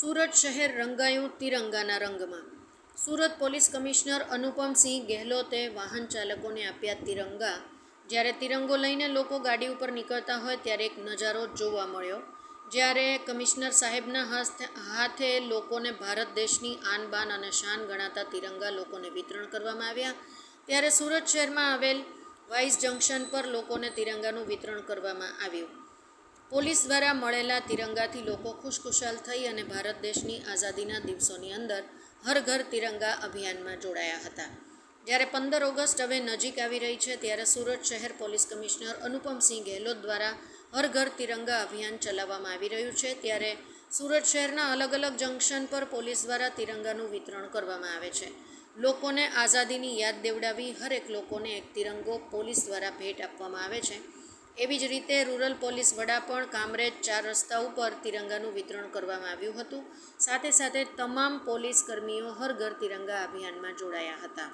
સુરત શહેર રંગાયું તિરંગાના રંગમાં. સુરત પોલીસ કમિશનર અનુપમસિંહ ગેહલોતે વાહન ચાલકોને આપ્યા તિરંગા. જ્યારે તિરંગો લઈને લોકો ગાડી ઉપર નીકળતા હોય ત્યારે એક નજારો જોવા મળ્યો. જ્યારે કમિશનર સાહેબના હસ્તે હાથે લોકોને ભારત દેશની આન બાન અને શાન ગણાતા તિરંગા લોકોને વિતરણ કરવામાં આવ્યા. ત્યારે સુરત શહેરમાં આવેલ વાઇસ જંકશન પર લોકોને તિરંગાનું વિતરણ કરવામાં આવ્યું. પોલીસ દ્વારા મળેલા તિરંગાથી લોકો ખુશખુશાલ થઈ અને ભારત દેશની આઝાદીના દિવસોની અંદર હર ઘર તિરંગા અભિયાનમાં જોડાયા હતા. જ્યારે પંદર ઓગસ્ટ હવે નજીક આવી રહી છે, ત્યારે સુરત શહેર પોલીસ કમિશનર અનુપમસિંહ ગેહલોત દ્વારા હર ઘર તિરંગા અભિયાન ચલાવવામાં આવી રહ્યું છે. ત્યારે સુરત શહેરના અલગ અલગ જંકશન પર પોલીસ દ્વારા તિરંગાનું વિતરણ કરવામાં આવે છે. લોકોને આઝાદીની યાદ દેવડાવી હરેક લોકોને એક તિરંગો પોલીસ દ્વારા ભેટ આપવામાં આવે છે. એવી જ રીતે રૂરલ પોલીસ વડા પણ કામરેજ ચાર રસ્તા ઉપર તિરંગાનું વિતરણ કરવામાં આવ્યું હતું. સાથે સાથે તમામ પોલીસ કર્મીઓ હર ઘર તિરંગા અભિયાનમાં જોડાયા હતા.